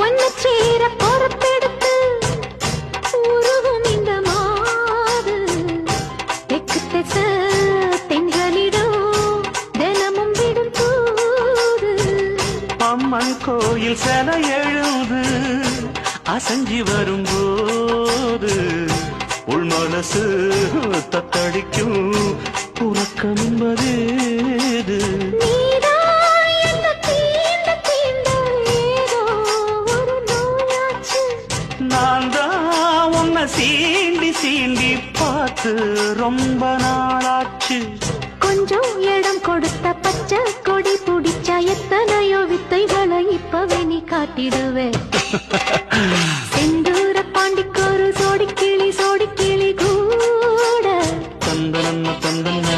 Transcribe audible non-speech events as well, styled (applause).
ஒன்னு சேர பொறுப்பெடுத்து உருகும் இந்த மாது தெற்கு திச தென்களிடம் தினமும் விடும் தூது. அம்மன் கோயில் சில எழுது அசஞ்சி வரும்போது உள் மனசு தத்தடிக்கும் உறக்கம் என்பதேது நான் தான் உன்னை சீண்டி சீண்டி பார்த்து ரொம்ப நாளாச்சு. கொஞ்சம் இடம் கொடுத்த பச்சை கொடி பிடிச்ச எத்தனையோ வித்தைகளை இப்பவே நீ காட்டிடுவேன் (laughs) செந்தூர பாண்டிக்கு சோடி கிளி சோடி கிளி கூட தந்தன தந்தன